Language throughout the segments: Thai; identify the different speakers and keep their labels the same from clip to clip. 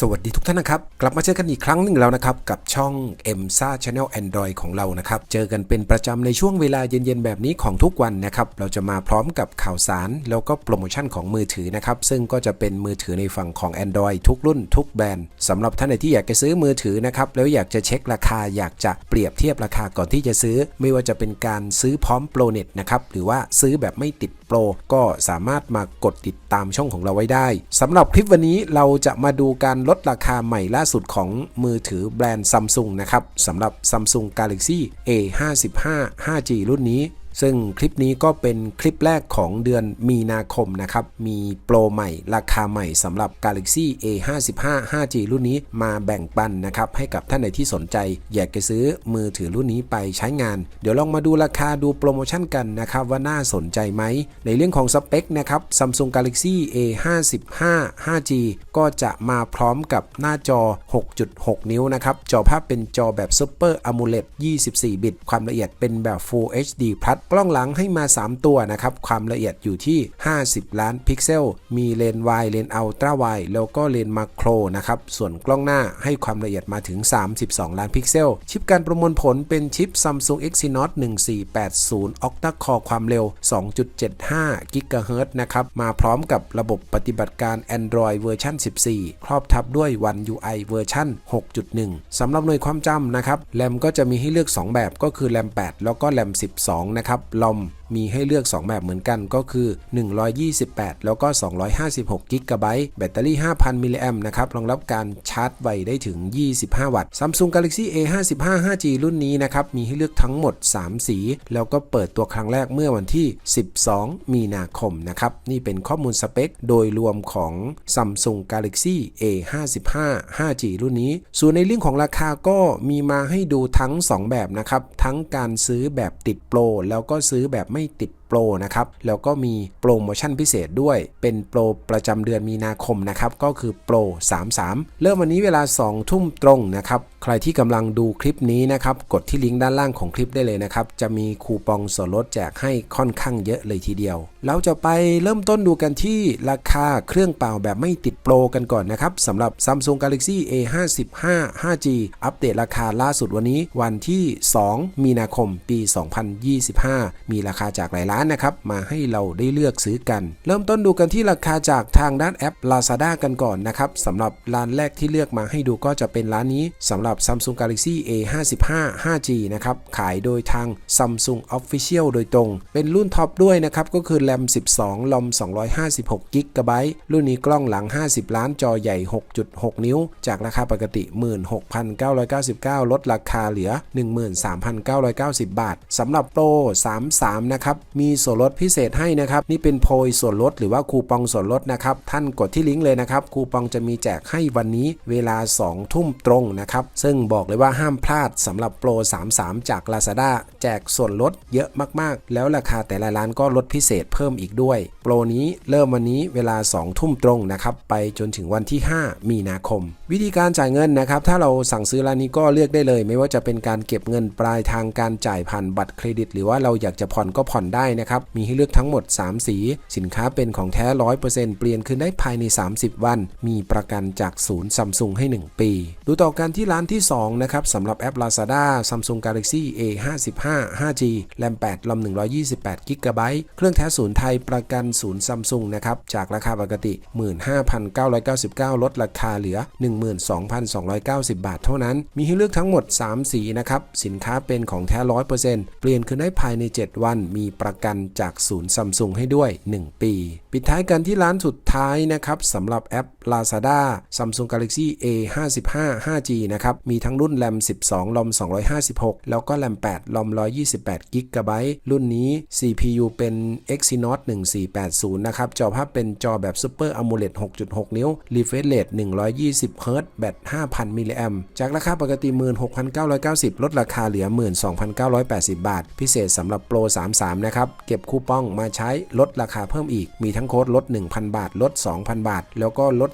Speaker 1: สวัสดีทุกท่านนะครับ กลับมาเจอกันอีกครั้งหนึ่งแล้วนะครับ กับช่อง m s a Channel Android ของเรานะครับ เจอกันเป็นประจำในช่วงเวลาเย็นๆ แบบนี้ของทุกวันนะครับ เราจะมาพร้อมกับข่าวสาร แล้วก็โปรโมชั่นของมือถือนะครับ ซึ่งก็จะเป็นมือถือในฝั่งของ Android ทุกรุ่นทุกแบรนด์สำหรับท่านไหนที่อยากจะซื้อมือถือนะครับ แล้วอยากจะเช็คราคาอยากจะเปรียบเทียบราคาก่อนที่จะซื้อ ไม่ว่าจะเป็นการซื้อพร้อมโปรเน็ตนะครับหรือว่าซื้อแบบไม่ติดโปรก็สามารถมากดติดตามช่องของเราไว้ได้สำหรับคลิปวันนี้เราจะมาดูการลดราคาใหม่ล่าสุดของมือถือแบรนด์ซัมซุงนะครับสำหรับ Samsung Galaxy A55 5G รุ่นนี้ ซึ่งคลิปนี้ก็เป็นคลิปแรกของเดือนมีนาคมนะครับ มีโปรใหม่ราคาใหม่สำหรับ Galaxy A55 5G รุ่นนี้มาแบ่งปันนะครับ ให้กับท่านใดที่สนใจ อยากจะซื้อมือถือรุ่นนี้ไปใช้งาน เดี๋ยวลองมาดูราคาดูโปรโมชั่นกันนะครับว่าน่าสนใจไหม ในเรื่องของสเปคนะครับ Samsung Galaxy A55 5G ก็จะมาพร้อมกับหน้าจอ 6.6 นิ้วนะครับ จอภาพเป็นจอแบบ Super AMOLED 24 บิต ความละเอียดเป็นแบบ Full HD Plus กล้องหลังให้มา 3 ตัวนะครับ ความละเอียดอยู่ที่ 50 ล้านพิกเซล มีเลนส์วายเลนส์อัลตร้าไวแล้วก็เลนส์มาโครนะครับ ส่วนกล้องหน้าให้ความละเอียดมาถึง 32 ล้านพิกเซล ชิปการประมวลผลเป็นชิป Samsung Exynos 1480 Octa Core ความเร็ว 2.75 GHz นะครับ มาพร้อมกับระบบปฏิบัติการ Android เวอร์ชัน14 ครอบทับด้วย One UI เวอร์ชัน6.1สำหรับหน่วยความจำนะครับ แรมก็จะมีให้เลือก 2 แบบก็คือแรม8แล้วก็แรม12 นะครับลอมมีให้เลือก 2 แบบเหมือนกันก็คือ 128 แล้วก็ 256กิกะไบต์แบตเตอรี่ 5,000 มิลลิแอมนะครับ รองรับการชาร์จไวได้ถึง 25 วัตต์ Samsung Galaxy A55 5G รุ่นนี้นะครับ มีให้เลือกทั้งหมด 3 สี แล้วก็เปิดตัวครั้งแรกเมื่อวันที่ 12 มีนาคมนะครับ นี่เป็นข้อมูลสเปค โดยรวมของ Samsung Galaxy A55 5G รุ่นนี้ ส่วนในเรื่องของราคาก็มีมาให้ดูทั้ง 2 แบบนะครับ ทั้งการซื้อแบบติดโปรแล้วก็ซื้อแบบไม่ติดโปรนะครับแล้วก็มีโปรโมชั่นพิเศษด้วยเป็นโปรประจำเดือนมีนาคมนะครับก็คือโปร 33 เริ่มวันนี้เวลา 2 ทุ่มตรงนะครับใครที่กำลังดูคลิปนี้นะครับกดที่ลิงก์ด้านล่างของคลิปได้เลยนะครับจะมีคูปองส่วนลดแจกให้ค่อนข้างเยอะเลยทีเดียว เราจะไปเริ่มต้นดูกันที่ราคาเครื่องเปล่าแบบไม่ติดโปรกันก่อนนะครับสำหรับ Samsung Galaxy A55 5G อัปเดตราคาล่าสุดวันนี้วันที่ 2 มีนาคมปี 2025 มีราคาจากหลายร้านนะครับมาให้เราได้เลือกซื้อกัน เริ่มต้นดูกันที่ราคาจากทางด้านแอป Lazada กันก่อนนะครับสำหรับร้านแรกที่เลือกมาให้ดูก็จะเป็นร้านนี้สำหรับ Samsung Galaxy A55 5G นะครับขายโดยทาง Samsung Official โดยตรง เป็นรุ่นท็อปด้วยนะครับก็คือแรม 12 ลอม 256 g b รุ่นนี้กล้องหลัง 50 ล้านจอใหญ่ 6.6 นิ้ว จากราคาปกติ 16,999 ลดราคาเหลือ 13,990 บาทสำหรับโปร33 นะครับมีีส่วนลดพิเศษให้นะครับ นี่เป็นโพยส่วนลดหรือว่าคูปองส่วนลดนะครับ ท่านกดที่ลิงก์เลยนะครับ คูปองจะมีแจกให้วันนี้เวลา 2 ทุ่มตรงนะครับ ซึ่งบอกเลยว่าห้ามพลาดสำหรับโปร 33 จาก Lazada แจกส่วนลดเยอะมากๆ แล้วราคาแต่ละร้านก็ลดพิเศษเพิ่มอีกด้วย โปรนี้เริ่มวันนี้เวลา 2 ทุ่มตรงนะครับไปจนถึงวันที่ 5 มีนาคม วิธีการจ่ายเงินนะครับ ถ้าเราสั่งซื้อร้านนี้ก็เลือกได้เลย ไม่ว่าจะเป็นการเก็บเงินปลายทางการจ่ายผ่านบัตรเครดิต หรือว่าเราอยากจะผ่อนก็ผ่อนได้นะครับ มีให้เลือกทั้งหมด 3 สี สินค้าเป็นของแท้ 100%เปลี่ยนคืนได้ภายใน 30 วัน มีประกันจากศูนย์ซัมซุงให้ 1 ปี ดูต่อกันที่ร้านที่ 2 นะครับสำหรับแอป Lazada Samsung Galaxy A55 5G แรม8ลำ128 g b เครื่องแท้ศูนย์ไทยประกันศูนย์ซัมซุงนะครับ จากราคาปกติ 15,999 ลดราคาเหลือ 12,290 บาทเท่านั้น มีให้เลือกทั้งหมด 3 สีนะครับ สินค้าเป็นของแท้ 100%เปลี่ยนคืนได้ภายใน 7 วัน มีประกันจากศูนย์ซัมซุงให้ด้วย 1 ปี ปิดท้ายกันที่ร้านสุดท้ายนะครับสำหรับแอป Lazada Samsung Galaxy A55 5G นะครับมีทั้งรุ่นแรม12ลอม256 แล้วก็แรม8ลอม128 g b รุ่นนี้ CPU เป็น Exynos 1480 นะครับ จอภาพเป็นจอแบบ Super AMOLED 6.6 นิ้ว Refresh Rate 120 Hz แบต 5,000 มิลลิแอมจากราคาปกติ 16,990 ลดราคาเหลือ 12,980 บาท พิเศษสำหรับโปร33 นะครับเก็บคูปองมาใช้ลดราคาเพิ่มอีก มีทั้งโค้ดลด 1,000 บาท ลด 2,000 บาท แล้วก็ลด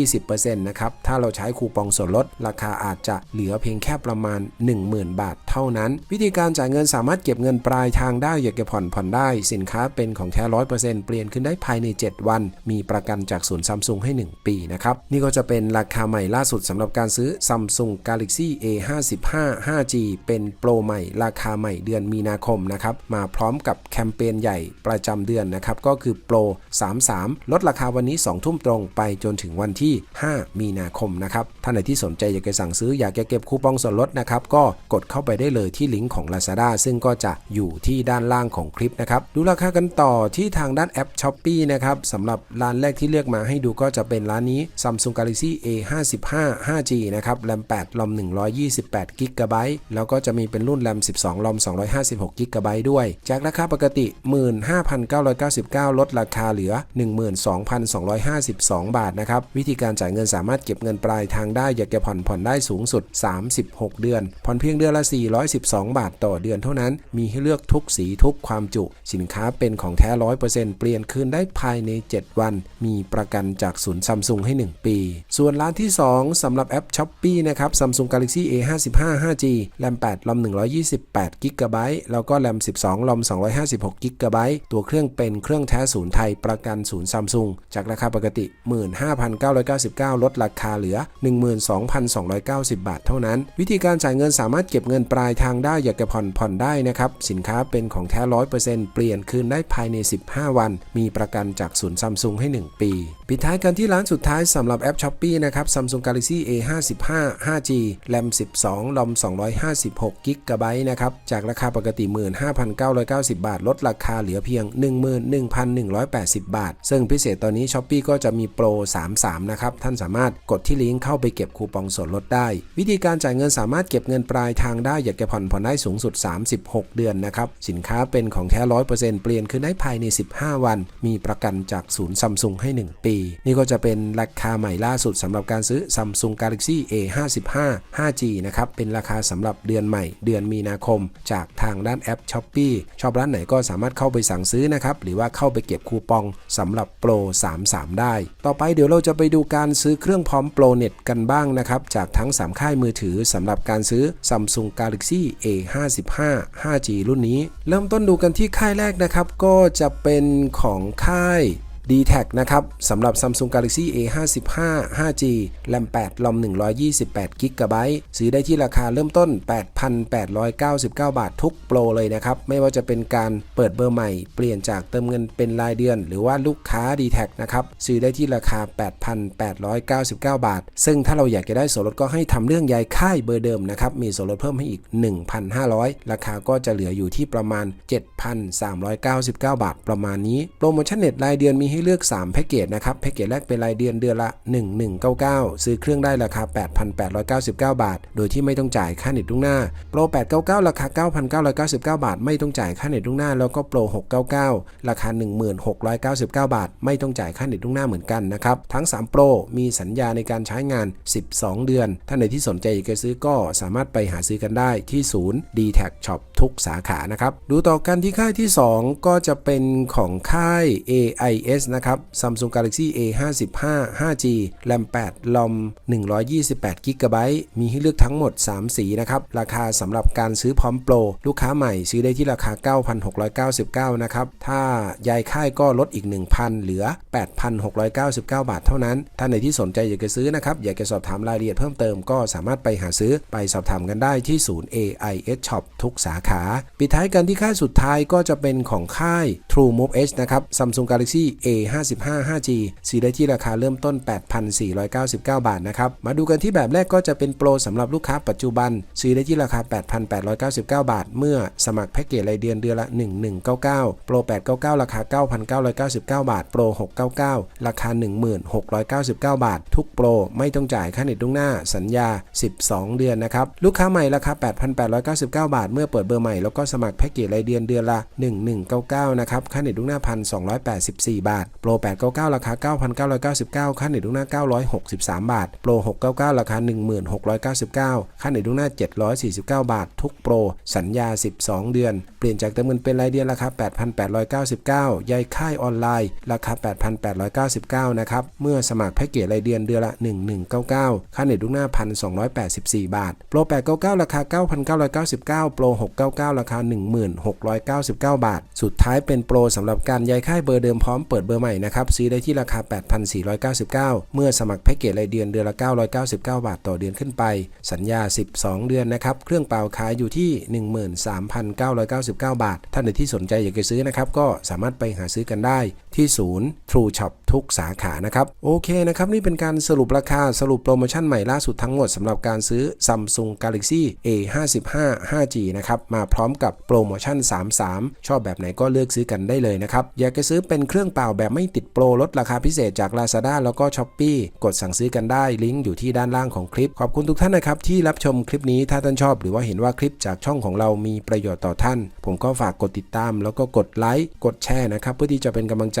Speaker 1: 10-20%นะครับ ถ้าเราใช้คูปองส่วนลด ราคาอาจจะเหลือเพียงแค่ประมาณ 10,000 บาทเท่านั้น วิธีการจ่ายเงินสามารถเก็บเงินปลายทางได้อยากจะผ่อนผ่อนได้ สินค้าเป็นของแท้ร้อยเปอร์เซ็นต์เปลี่ยนขึ้นได้ภายใน 7 วัน มีประกันจากศูนย์ซัมซุงให้ 1 ปีนะครับ นี่ก็จะเป็นราคาใหม่ล่าสุดสำหรับการซื้อ Samsung Galaxy A55 5G เป็นโปรใหม่ราคาใหม่เดือนมีนาคมนะครับ มาพร้อมกับแคมเปญใหญ่ประจำเดือนนะครับ ก็คือโปร 33 ลดราคาวันนี้ 2 ทุ่มตรงไปจนถึงวันที่ 5 มีนาคมนะครับ ท่านไหนที่สนใจอยากจะสั่งซื้ออยากจะเก็บคูปองส่วนลดนะครับ ก็กดเข้าไปได้เลยที่ลิงก์ของ Lazada ซึ่งก็จะอยู่ที่ด้านล่างของคลิปนะครับ ดูราคากันต่อที่ทางด้านแอป s h o p e e นะครับสำหรับร้านแรกที่เลือกมาให้ดูก็จะเป็นร้านนี้ Samsung Galaxy A55 5G นะครับแรม8ลอม128 g b แล้วก็จะมีเป็นรุ่นแรม12ลอม256 g b ด้วย จากราคาปกติ 15,999 ลดราคาเหลือ 12,252 บาทนะครับ วิธีการจ่ายเงินสามารถเก็บเงินปลายทางได้ อยากจะผ่อนผ่อนได้สูงสุด 36 เดือน ผ่อนเพียงเดือนละ 412 บาทต่อเดือนเท่านั้น มีให้เลือกทุกสีทุกความจุ สินค้าเป็นของแท้ 100%เปลี่ยนคืนได้ภายใน 7 วัน มีประกันจากศูนย์ซัมซุงให้ 1 ปี ส่วนร้านที่ 2สำหรับแอป s h o p e e นะครับ Samsung Galaxy A55 5G แรม8ลอม128 g b แล้วก็แรม12ลอม256 g b ตัวเครื่องเป็นเครื่องแท้ศูนย์ไทยประกันศูนย์ซัมซุงจากราคาปกติ 15,999 ลดราคาเหลือ 12,290 บาทเท่านั้น วิธีการจ่ายเงินสามารถเก็บเงินปลายทางได้อยากจะผ่อนผ่อนได้นะครับ สินค้าเป็นของแท้ 100%เปลี่ยนคืนได้ภายใน 15 วัน มีประกันจากศูนย์ซัมซุงให้ 1 ปี ปิดท้ายกันที่ร้านสุดท้ายสำหรับแอป s h o p e e นะครับ Samsung Galaxy A55 5G แรม 12 ลอม 256 g b นะครับ จากราคาปกติ 15,990 บาทลดราคาเหลือเพียง 11,180 บาท ซึ่งพิเศษตอนนี้ s h o p e e ก็จะมีโปร 33 นะครับ ท่านสามารถกดที่ลิงก์เข้าไปเก็บคูปองส่วนลดได้ วิธีการจ่ายเงินสามารถเก็บเงินปลายทางได้ อยากจะผ่อนผ่อนได้สูงสุด 36 เดือนนะครับ สินค้าเป็นของแท้ 100%เปลี่ยนคืนได้ภายใน 15 วัน มีประกันจากศูนย์ซัมซุงให้ 1 ปี นี่ก็จะเป็นราคาใหม่ล่าสุดสำหรับการซื้อ Samsung Galaxy A55 5G นะครับ เป็นราคาสำหรับเดือนใหม่ เดือนมีนาคม จากทางด้านแอป s h o p e e ชอบร้านไหนก็สามารถเข้าไปสั่งซื้อนะครับ หรือว่าเข้าไปเก็บคูปองสำหรับโปร 33 ได้ ต่อไปเดี๋ยวเราจะไปดูการซื้อเครื่องพร้อมโปรเน็ตกันบ้างนะครับ จากทั้ง 3 ค่ายมือถือสำหรับการซื้อ Samsung Galaxy A55 5G รุ่นนี้ เริ่มต้นดูกันที่ค่ายแรกนะครับ ก็จะเป็นของค่าย d t แทนะครับสำหรับ Samsung Galaxy A55 5G แรม8ลอม128 g b ซื้อได้ที่ราคาเริ่มต้น 8,899 บาททุกโปรเลยนะครับ ไม่ว่าจะเป็นการเปิดเบอร์ใหม่ เปลี่ยนจากเติมเงินเป็นรายเดือน หรือว่าลูกค้า d t แทนะครับ ซื้อได้ที่ราคา 8,899 บาท ซึ่งถ้าเราอยากจะได้ส่วนลดก็ให้ทำเรื่องย้ายค่ายเบอร์เดิมนะครับ มีส่วนลดเพิ่มให้อีก 1,500 ราคาก็จะเหลืออยู่ที่ประมาณ 7,399 บาท ประมาณนี้ โปรโมชั่นเน็ตรายเดือนมีให้เลือก 3 แพ็กเกจนะครับ แพ็กเกจแรกเป็นรายเดือนเดือนละ 1199 ซื้อเครื่องได้ราคา 8,899 บาท โดยที่ไม่ต้องจ่ายค่าเน็ตล่วงหน้า โปร 899 ราคา 9,999 บาท ไม่ต้องจ่ายค่าเน็ตล่วงหน้า แล้วก็โปร 699 ราคา 1699 บาท ไม่ต้องจ่ายค่าเน็ตล่วงหน้าเหมือนกันนะครับ ทั้ง 3 โปร มีสัญญาในการใช้งาน 12 เดือน ท่านใดที่สนใจอยากจะซื้อก็สามารถไปหาซื้อกันได้ที่ศูนย์ d t แท Shop ทุกสาขา นะครับ ดูต่อกันที่ค่ายที่ 2 ก็จะเป็นของค่าย AIS นะครับ Samsung Galaxy A55 5G แรม8 ลอม 128 g b มีให้เลือกทั้งหมด 3 สีนะครับ ราคาสำหรับการซื้อพร้อมโปร ลูกค้าใหม่ซื้อได้ที่ราคา 9,699 นะครับ ถ้ายายค่ายก็ลดอีก 1,000 เหลือ 8,699 บาทเท่านั้น ท่านไหนที่สนใจอยากจะซื้อนะครับ อยากจะสอบถามรายละเอียดเพิ่มเติมก็สามารถไปหาซื้อไปสอบถามกันได้ที่ศูนย์ AIS Shop ทุกสาขา ปิดท้ายกันที่ค่ายสุดท้ายก็จะเป็นของค่าย True Move Edge นะครับ Samsung Galaxy 55 5G ซื้อได้ที่ราคาเริ่มต้น 8,499 บาทนะครับ มาดูกันที่แบบแรกก็จะเป็นโปรสำหรับลูกค้าปัจจุบัน ซื้อได้ที่ราคา 8,899 บาท เมื่อสมัครแพ็กเกจรายเดือนเดือนละ 1199 โปร 899 ราคา 9,999 บาท โปร 699 ราคา 1699 บาท ทุกโปรไม่ต้องจ่ายค่าเน็ตล่วงหน้าสัญญา 12 เดือนนะครับ ลูกค้าใหม่ราคา 8,899 บาท เมื่อเปิดเบอร์ใหม่แล้วก็สมัครแพ็กเกจรายเดือนเดือนละ 1199 นะครับ ค่าเน็ตล่วงหน้า 1,284 บาทโปร 899 ราคา 9,999 ค่าเน็ตล่วงหน้า 963 บาท โปร 699 ราคา 1699 ค่าเน็ตล่วงหน้า 749 บาท ทุกโปร สัญญา 12 เดือน เปลี่ยนจากเติมเงินเป็นรายเดือนราคา 8,899ยายค่ายออนไลน์ ราคา 8,899 นะครับ เมื่อสมัครแพ็กเกจรายเดือนเดือนละ 1199 ค่าเน็ตล่วงหน้า 1,284 บาท โปร 899 ราคา 9,999 โปร 699 ราคา 1699 บาท สุดท้ายเป็นโปรสำหรับการย้ายค่ายเบอร์เดิมพร้อมเปิดเบอร์ใหม่นะครับ ซื้อได้ที่ราคา 8,499 เมื่อสมัครแพ็กเกจรายเดือนเดือนละ 999 บาทต่อเดือนขึ้นไป สัญญา 12 เดือนนะครับ เครื่องเป่าขายอยู่ที่ 13,999 บาท ท่านใดที่สนใจอยากจะซื้อนะครับ ก็สามารถไปหาซื้อกันได้ ที่ศูนย์ True Shop ทุกสาขานะครับ โอเคนะครับ นี่เป็นการสรุปราคาสรุปโปรโมชั่นใหม่ล่าสุดทั้งหมดสำหรับการซื้อ Samsung Galaxy A55 5G นะครับมาพร้อมกับโปรโมชั่น 33 ชอบแบบไหนก็เลือกซื้อกันได้เลยนะครับ อยากจะซื้อเป็นเครื่องเปล่าแบบไม่ติดโปรลดราคาพิเศษจาก Lazada แล้วก็ Shopee กดสั่งซื้อกันได้ลิงก์อยู่ที่ด้านล่างของคลิป ขอบคุณทุกท่านนะครับที่รับชมคลิปนี้ถ้าท่านชอบ หรือว่าเห็นว่าคลิปจากช่องของเรามีประโยชน์ต่อท่าน ผมก็ฝากกดติดตาม แล้วก็กดไลค์กดแชร์นะครับเพื่อที่จะเป็นกำลังใจ